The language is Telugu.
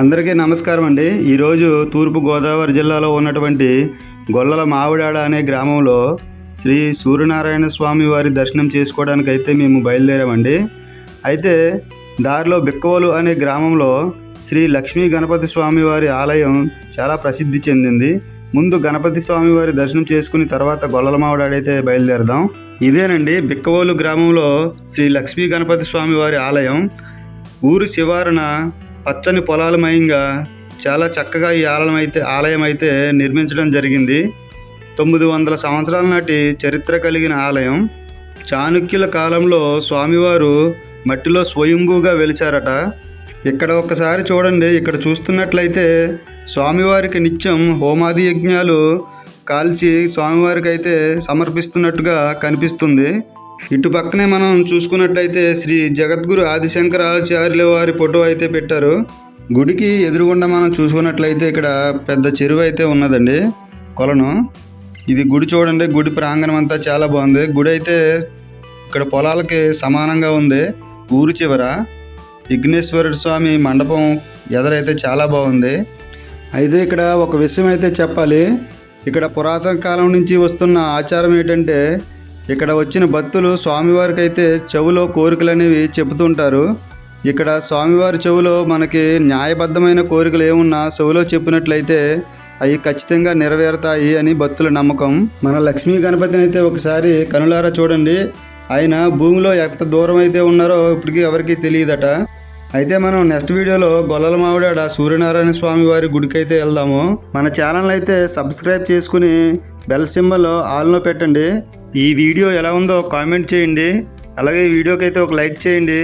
అందరికీ నమస్కారం అండి. ఈరోజు తూర్పుగోదావరి జిల్లాలో ఉన్నటువంటి గొల్లల మావిడాడ అనే గ్రామంలో శ్రీ సూర్యనారాయణ స్వామి వారి దర్శనం చేసుకోవడానికి అయితే మేము బయలుదేరామండి. అయితే దారిలో బిక్కవోలు అనే గ్రామంలో శ్రీ లక్ష్మీ గణపతి స్వామి వారి ఆలయం చాలా ప్రసిద్ధి చెందింది. ముందు గణపతి స్వామి వారి దర్శనం చేసుకుని తర్వాత గొల్లల మావిడాడైతే బయలుదేరదాం. ఇదేనండి బిక్కవోలు గ్రామంలో శ్రీ లక్ష్మీ గణపతి స్వామి వారి ఆలయం. ఊరు శివారణ పచ్చని పొలాలమయంగా చాలా చక్కగా ఈ ఆలయం అయితే ఆలయం అయితే నిర్మించడం జరిగింది. తొమ్మిది వందల సంవత్సరాల నాటి చరిత్ర కలిగిన ఆలయం. చాణుక్యుల కాలంలో స్వామివారు మట్టిలో స్వయంభూగా వెలిచారట. ఇక్కడ ఒక్కసారి చూడండి. ఇక్కడ చూస్తున్నట్లయితే స్వామివారికి నిత్యం హోమాది యజ్ఞాలు కాల్చి స్వామివారికి అయితే సమర్పిస్తున్నట్టుగా కనిపిస్తుంది. ఇటు పక్కనే మనం చూసుకున్నట్లయితే శ్రీ జగద్గురు ఆదిశంకరాచార్యుల వారి ఫోటో అయితే పెట్టారు. గుడికి ఎదురుగుండా మనం చూసుకున్నట్లయితే ఇక్కడ పెద్ద చెరువు అయితే ఉన్నదండి కొలను. ఇది గుడి చూడండి గుడి ప్రాంగణం అంతా చాలా బాగుంది. గుడి అయితే ఇక్కడ పొలాలకి సమానంగా ఉంది ఊరు చివర. విఘ్నేశ్వరుడు స్వామి మండపం ఎదరైతే చాలా బాగుంది. అయితే ఇక్కడ ఒక విషయం అయితే చెప్పాలి ఇక్కడ పురాతన కాలం నుంచి వస్తున్న ఆచారం ఏంటంటే ఇక్కడ వచ్చిన భక్తులు స్వామివారికి అయితే చెవులో కోరికలు అనేవి చెబుతుంటారు. ఇక్కడ స్వామివారి చెవులో మనకి న్యాయబద్ధమైన కోరికలు ఏమున్నా చెవులో చెప్పినట్లయితే అవి ఖచ్చితంగా నెరవేరుతాయి అని భక్తుల నమ్మకం. మన లక్ష్మీ గణపతిని అయితే ఒకసారి కనులారా చూడండి. ఆయన భూమిలో ఎంత దూరం అయితే ఉన్నారో ఇప్పటికీ ఎవరికీ తెలియదట. అయితే మనం నెక్స్ట్ వీడియోలో గొల్లల మావిడాడ సూర్యనారాయణ స్వామి వారి గుడికి అయితే వెళ్దాము. మన ఛానల్ అయితే సబ్స్క్రైబ్ చేసుకుని బెల్ సింబల్ ఆల్లో పెట్టండి. ఈ వీడియో ఎలా ఉందో కామెంట్ చేయండి. అలాగే వీడియోకైతే వీడియోకి అయితే ఒక లైక్ చేయండి.